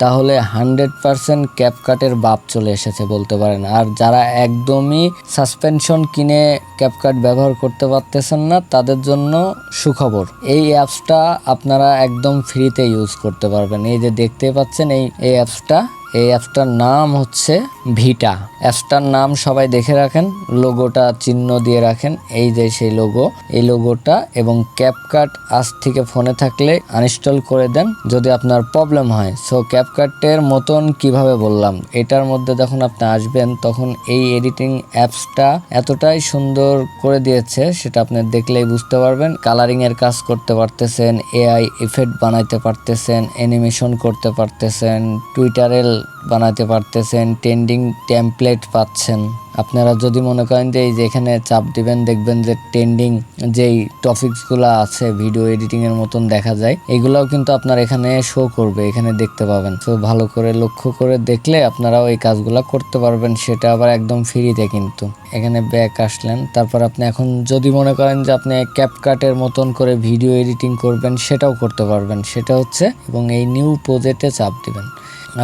তাহলে hundred percent ক্যাপকাটের বাপ চলে এসেছে বলতে পারেন। আর যারা একদমই সাসপেনশন কিনে ক্যাপকাট ব্যবহার করতে পারতেছেন না, তাদের জন্য সুখবর। এই অ্যাপসটা আপনারা একদম ফ্রিতে ইউজ করতে পারবেন। এই যে দেখতে পাচ্ছেন, এই এই অ্যাপসটা এই অ্যাপসটার নাম হচ্ছে ভিটা। অ্যাপসটার নাম সবাই দেখে রাখেন, লোগোটা চিহ্ন দিয়ে রাখেন, এই যে সেই লোগো, এই লোগোটা এবং ক্যাপকাট আজ থেকে ফোনে থাকলে আনইনস্টল করে দেন যদি আপনার প্রবলেম হয়। সো ক্যাপকাটের মতন কীভাবে বললাম? এটার মধ্যে যখন আপনি আসবেন, তখন এই এডিটিং অ্যাপসটা এতটাই সুন্দর করে দিয়েছে, সেটা আপনি দেখলেই বুঝতে পারবেন। কালারিং এর কাজ করতে পারতেছেন এআই ইফেক্ট বানাইতে পারতেছেন অ্যানিমেশন করতে পারতেছেন টুইটারের বানাতে পারতেছেন ট্রেন্ডিং টেমপ্লেট পাচ্ছেন। আপনারা যদি মনে করেন যে এই যে এখানে চাপ দিবেন, দেখবেন যে ট্রেন্ডিং যেই টপিকসগুলো আছে ভিডিও এডিটিং এর মতন দেখা যায়, এগুলাও কিন্তু আপনার এখানে শো করবে, এখানে দেখতে পাবেন। তো ভালো করে লক্ষ্য করে দেখলে আপনারাও এই কাজগুলো করতে পারবেন, সেটা আবার একদম ফ্রিতে কিন্তু। এখানে ব্যাক আসলেন, তারপর আপনি এখন যদি মনে করেন যে আপনি ক্যাপকাটের মতন করে ভিডিও এডিটিং করবেন, সেটাও করতে পারবেন। সেটা হচ্ছে, এবং এই নিউ প্রজেক্টে চাপ দিবেন।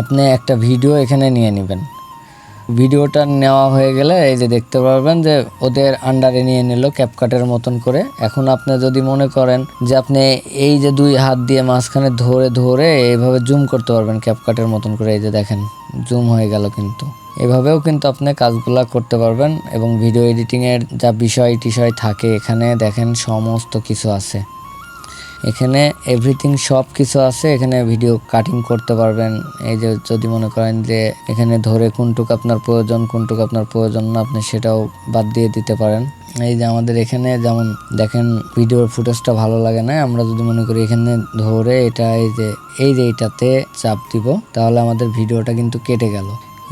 আপনি একটা ভিডিও এখানে নিয়ে নেবেন। ভিডিওটা নেওয়া হয়ে গেলে এই যে দেখতে পারবেন যে ওদের আন্ডারে নিয়ে নিল ক্যাপকাটের মতন করে। এখন আপনি যদি মনে করেন যে আপনি এই যে দুই হাত দিয়ে মাঝখানে ধরে ধরে এইভাবে জুম করতে পারবেন ক্যাপকাটের মতন করে, এই যে দেখেন জুম হয়ে গেল কিন্তু। এভাবেও কিন্তু আপনি কাজগুলা করতে পারবেন এবং ভিডিও এডিটিংয়ের যা বিষয় টিষয় থাকে এখানে দেখেন সমস্ত কিছু আছে। এখানে এভরিথিং সব কিছু আছে, এখানে ভিডিও কাটিং করতে পারবেন। এই যে যদি মনে করেন যে এখানে ধরে কোনটুক আপনার প্রয়োজন, কোনটুক আপনার প্রয়োজন না, আপনি সেটাও বাদ দিয়ে দিতে পারেন। এই যে আমাদের এখানে যেমন দেখেন ভিডিওর ফুটেজটা ভালো লাগে না, আমরা যদি মনে করি এখানে ধরে এটা এই যে এই যে এইটাতে চাপ দিব, তাহলে আমাদের ভিডিওটা কিন্তু কেটে গেল।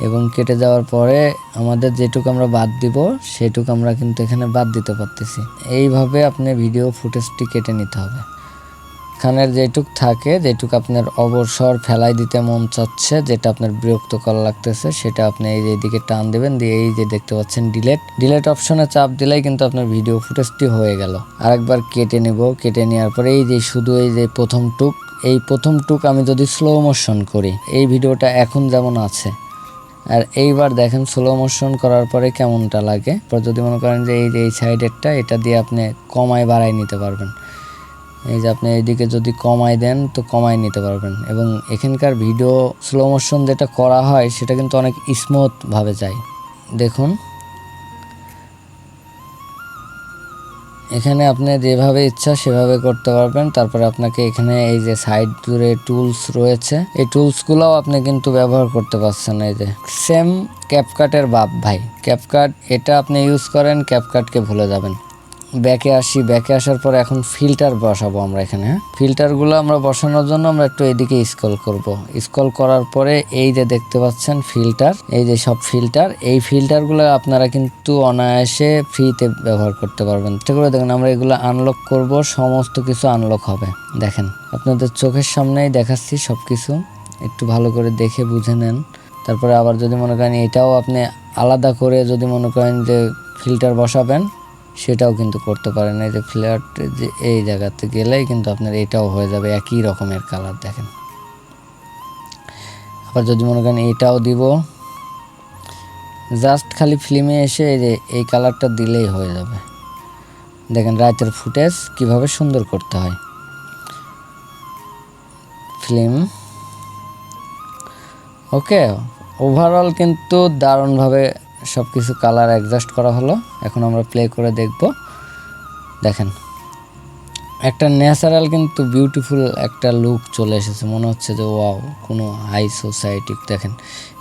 এবং কেটে যাওয়ার পরে আমাদের যেটুকু আমরা বাদ দিব, সেটুকু আমরা কিন্তু এখানে বাদ দিতে পারতেছি। এইভাবে আপনি ভিডিও ফুটেজটি কেটে নিতে হবে। এখানের যেটুক থাকে, যেটুক আপনার অবসর ফেলাই দিতে মন চাচ্ছে, যেটা আপনার বিরক্তকর লাগতেছে, সেটা আপনি এই যে এদিকে টান দেবেন, দিয়ে এই যে দেখতে পাচ্ছেন ডিলেট ডিলেট অপশনে চাপ দিলেই কিন্তু আপনার ভিডিও ফুটেজটি হয়ে গেল। আরেকবার কেটে নেব। কেটে নেওয়ার পরে এই যে শুধু এই যে প্রথম টুক, এই প্রথম টুক আমি যদি স্লো মোশন করি, এই ভিডিওটা এখন যেমন আছে, আর এইবার দেখেন স্লো মোশন করার পরে কেমনটা লাগে। পর যদি মনে করেন যে এই যে এই সাইডেরটা এটা দিয়ে আপনি কমায় বাড়াই নিতে পারবেন। এই যে আপনি এইদিকে যদি কমাই দেন, তো কমাই নিতে পারবেন। এবং এখানকার ভিডিও স্লো মোশন যেটা করা হয়, সেটা কিন্তু অনেক স্মুথ ভাবে যায়। দেখুন। এখানে আপনি যেভাবে ইচ্ছা সেভাবে করতে পারবেন। তারপরে আপনাকে এখানে এই যে সাইড জুড়ে টুলস রয়েছে, এই টুলসগুলোও আপনি কিন্তু ব্যবহার করতে পারছেন এই যে। সেম ক্যাপকাটের বাপ ভাই। ক্যাপকাট এটা আপনি ইউজ করেন ক্যাপকাটকে ভুলে যাবেন। ব্যাকে আসি, ব্যাকে আসার পর এখন ফিল্টার বসাবো আমরা এখানে হ্যাঁ? ফিল্টারগুলো আমরা বসানোর জন্য আমরা একটু এদিকে স্ক্রল করব। স্কল করার পরে এই যে দেখতে পাচ্ছেন ফিল্টার এই যে সব ফিল্টার এই ফিল্টারগুলো আপনারা কিন্তু অনায়াসে ফ্রিতে ব্যবহার করতে পারবেন। ঠিক করে দেখেন, আমরা এগুলো আনলক করব, সমস্ত কিছু আনলক হবে। দেখেন, আপনাদের চোখের সামনেই দেখাচ্ছি সব কিছু একটু ভালো করে দেখে বুঝে নেন। তারপরে আবার যদি মনে করেন এটাও আপনি আলাদা করে যদি মনে করেন যে ফিল্টার বসাবেন সেটাও কিন্তু করতে পারেন এই যে ফ্ল্যাট যে এই জায়গাতে গেলেই কিন্তু আপনার এটাও হয়ে যাবে, একই রকমের কালার দেখেন। আবার যদি মনে করেন এটাও দিব জাস্ট খালি ফিল্মে এসে এই যে এই কালারটা দিলেই হয়ে যাবে। দেখেন রাতের ফুটেজ কীভাবে সুন্দর করতে হয়। ফিল্ম ওকে ওভারঅল কিন্তু দারুণভাবে সব কিছু কালার অ্যাডজাস্ট করা হলো। এখন আমরা প্লে করে দেখব। দেখেন, একটা ন্যাচারাল কিন্তু বিউটিফুল একটা লুক চলে এসেছে। মনে হচ্ছে যে ওয়াও কোনো হাই সোসাইটি দেখেন,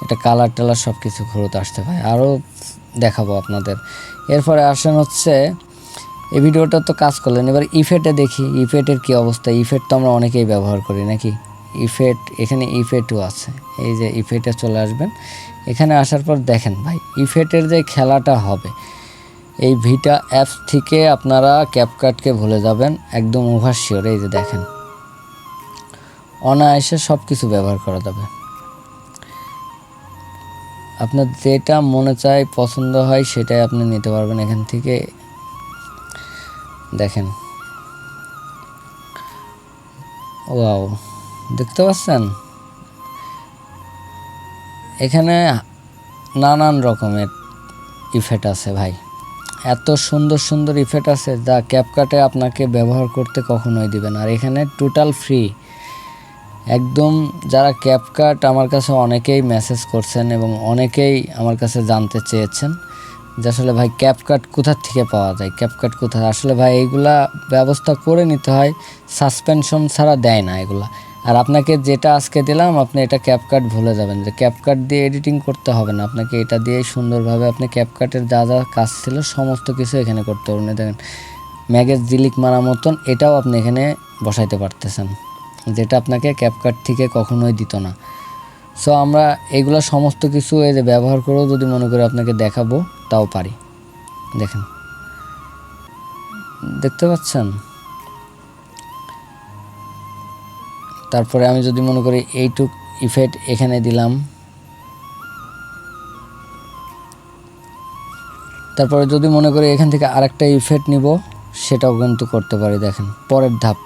এটা কালার টালার সব কিছু ঘুরতে আসতে পারে। আরও দেখাবো আপনাদের। এরপরে আসেন হচ্ছে, এই ভিডিওটা তো কাজ করলেন। এবার ইফেটে দেখি ইফেটের কি অবস্থা? ইফেট তো আমরা অনেকেই ব্যবহার করি, নাকি? ইফেট, এখানে ইফেটও আছে। এই যে ইফেটে চলে আসবেন। এখানে আসার পর দেখেন ভাই, ইফেটের যে খেলাটা হবে, এই ভিটা অ্যাপস থেকে আপনারা ক্যাপকাটকে ভুলে যাবেন, একদম ওভার শিওর এই যে দেখেন। অনায়াসে সব কিছু ব্যবহার করা যাবে। আপনার যেটা মনে চায়, পছন্দ হয়, সেটাই আপনি নিতে পারবেন এখান থেকে। দেখেন। ওয়াও। দেখতে পাচ্ছেন? এখানে নানান রকমের ইফেক্ট আছে ভাই। এত সুন্দর সুন্দর ইফেক্ট আছে যা ক্যাপকাটে আপনাকে ব্যবহার করতে কখনোই দিবেন আর এখানে টোটাল ফ্রি একদম যারা ক্যাপকাট আমার কাছে অনেকেই মেসেজ করছেন এবং অনেকেই আমার কাছে জানতে চেয়েছেন যে আসলে ভাই ক্যাপকাট কোথার থেকে পাওয়া যায়? ক্যাপকাট কোথায়? আসলে ভাই এইগুলা ব্যবস্থা করে নিতে হয় সাসপেনশন ছাড়া দেয় না এগুলা। আর আপনাকে যেটা আজকে দিলাম, আপনি এটা ক্যাপকাট ভুলে যাবেন। যে ক্যাপকাট দিয়ে এডিটিং করতে হবে না। আপনাকে এটা দিয়েই সুন্দরভাবে আপনি ক্যাপকাটের যা যা কাজ ছিল, সমস্ত কিছু এখানে করতে পারবেন দেখেন ম্যাগেজ জিলিক মারা মতন এটাও আপনি এখানে বসাইতে পারতেছেন, যেটা আপনাকে ক্যাপকাট থেকে কখনোই দিত না। সো আমরা এগুলো সমস্ত কিছু এই যে ব্যবহার করেও যদি মনে করি আপনাকে দেখাবো, তাও পারি। দেখেন। দেখতে পাচ্ছেন? তারপরে আমি যদি মনে করি এইটুক ইফেক্ট এখানে দিলাম, তারপরে যদি মনে করি এখান থেকে আরেকটা ইফেক্ট নিব, সেটাও কিন্তু করতে পারি, দেখেন। পরের ধাপ।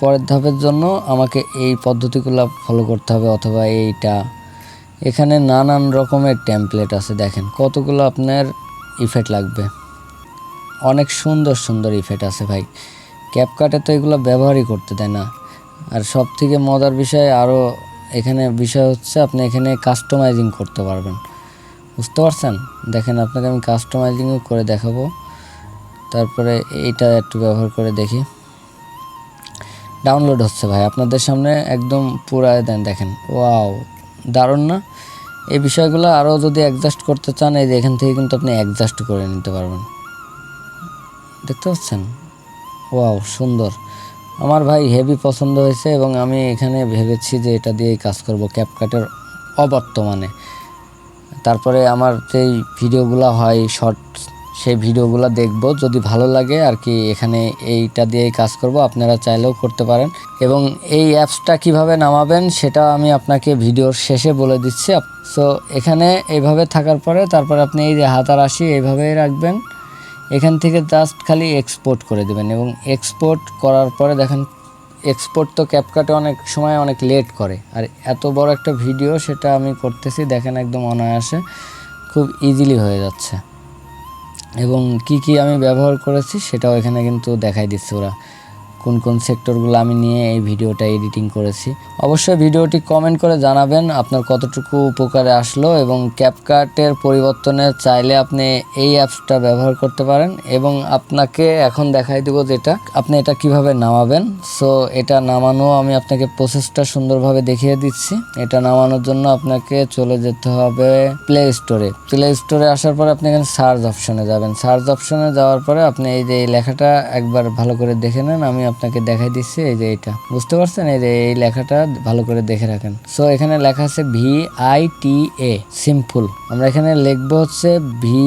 পরের ধাপের জন্য আমাকে এই পদ্ধতিগুলো ফলো করতে হবে, অথবা এইটা। এখানে নানান রকমের টেমপ্লেট আছে, দেখেন। কতগুলো আপনার ইফেক্ট লাগবে। অনেক সুন্দর সুন্দর ইফেক্ট আছে ভাই। ক্যাপকাটে তো এগুলো ব্যবহারই করতে দেয় না। আর সব থেকে মজার বিষয় আরও এখানে বিষয় হচ্ছে আপনি এখানে কাস্টমাইজিং করতে পারবেন। বুঝতে পারছেন? দেখেন আপনাকে আমি কাস্টমাইজিংও করে দেখাবো। তারপরে এইটা একটু ব্যবহার করে দেখি। ডাউনলোড হচ্ছে ভাই, আপনাদের সামনে একদম পুরায় দেন, দেখেন। ওয়াও, দারুণ না? এই বিষয়গুলো আরও যদি অ্যাডজাস্ট করতে চান, এই যে এখান থেকে কিন্তু আপনি অ্যাডজাস্ট করে নিতে পারবেন। দেখতে পাচ্ছেন? ওয়াও, সুন্দর। আমার ভাই হেভি পছন্দ হয়েছে এবং আমি এখানে ভেবেছি যে এটা দিয়েই কাজ করব ক্যাপকাটের অবর্তমানে। তারপরে আমার যেই ভিডিওগুলো হয় শর্ট সেই ভিডিওগুলো দেখব। যদি ভালো লাগে আর কি, এখানে এইটা দিয়েই কাজ করব। আপনারা চাইলেও করতে পারেন। এবং এই অ্যাপসটা কীভাবে নামাবেন, সেটা আমি আপনাকে ভিডিওর শেষে বলে দিচ্ছি। সো এখানে এইভাবে থাকার পরে তারপরে আপনি এই যে হাতার আসি এইভাবেই রাখবেন। এখান থেকে জাস্ট খালি এক্সপোর্ট করে দেবেন এবং এক্সপোর্ট করার পরে দেখেন এক্সপোর্ট তো ক্যাপকাটে অনেক সময় অনেক লেট করে। আর এত বড় একটা ভিডিও সেটা আমি করতেছি, দেখেন একদম অনায়াসে খুব ইজিলি হয়ে যাচ্ছে। এবং কি কি আমি ব্যবহার করেছি সেটাও এখানে কিন্তু দেখাই দিচ্ছে ওরা। কোন কোন সেক্টরগুলো আমি নিয়ে এই ভিডিওটা এডিটিং করেছি। অবশ্যই ভিডিওটি কমেন্ট করে জানাবেন আপনার কতটুকু উপকারে আসলো এবং ক্যাপকাটের পরিবর্তনে চাইলে আপনি এই অ্যাপসটা ব্যবহার করতে পারেন এবং আপনাকে এখন দেখাই দেবো যেটা। আপনি এটা কীভাবে নামাবেন? সো এটা নামানো আমি আপনাকে প্রসেসটা সুন্দরভাবে দেখিয়ে দিচ্ছি। এটা নামানোর জন্য আপনাকে চলে যেতে হবে প্লে স্টোরে প্লে স্টোরে আসার পরে আপনি এখানে সার্চ অপশনে যাবেন। সার্চ অপশনে যাওয়ার পরে আপনি এই যে এই লেখাটা একবার ভালো করে দেখে নেন। আমি আপনাকে দেখাই দিচ্ছি, এই যে এটা। বুঝতে পারছেন? এই যে এই লেখাটা ভালো করে দেখে রাখেন। সো এখানে লেখা আছে V I T A simple আমরা এখানে লিখব হচ্ছে ভি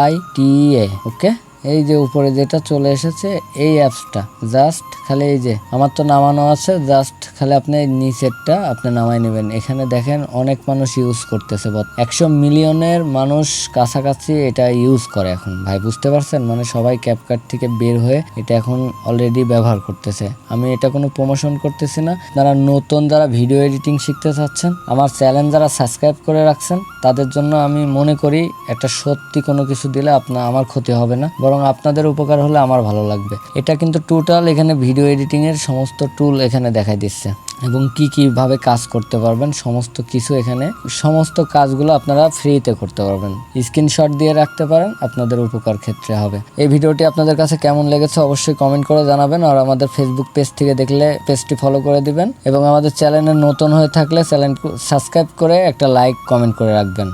আই টি এ ওকে এই যে উপরে যেটা চলে এসেছে, এই অ্যাপসটা জাস্ট খালি এই যে, আমার তো নামানো আছে জাস্ট খালি আপনি নিচেরটা আপনি নামাই নেবেন। এখানে দেখেন অনেক মানুষ ইউজ করতেছে বট একশো মিলিয়নের মানুষ কাছাকাছি এটা ইউজ করে এখন। ভাই, বুঝতে পারছেন? মানে সবাই ক্যাপকাট থেকে বের হয়ে এটা এখন অলরেডি ব্যবহার করতেছে। আমি এটা কোনো প্রমোশন করতেছি না। যারা নতুন, যারা ভিডিও এডিটিং শিখতে চাচ্ছেন, আমার চ্যানেল যারা সাবস্ক্রাইব করে রাখছেন, তাদের জন্য আমি মনে করি, একটা সত্যি কোনো কিছু দিলে আপনার আমার ক্ষতি হবে না। বরং আপনাদের উপকার হলে আমার ভালো লাগবে। এটা কিন্তু টোটাল এখানে ভিডিও এডিটিং এর সমস্ত টুল এখানে দেখাই দিচ্ছে। এবং কি কীভাবে কাজ করতে পারবেন, সমস্ত কিছু এখানে, সমস্ত কাজগুলো আপনারা ফ্রিতে করতে পারবেন। স্ক্রিনশট দিয়ে রাখতে পারেন, আপনাদের উপকার ক্ষেত্রে হবে। এই ভিডিওটি আপনাদের কাছে কেমন লেগেছে অবশ্যই কমেন্ট করে জানাবেন, আর আমাদের ফেসবুক পেজ থেকে দেখলে পেজটি ফলো করে দিবেন। এবং আমাদের চ্যানেলে নতুন হয়ে থাকলে চ্যানেল সাবস্ক্রাইব করে একটা লাইক কমেন্ট করে রাখবেন।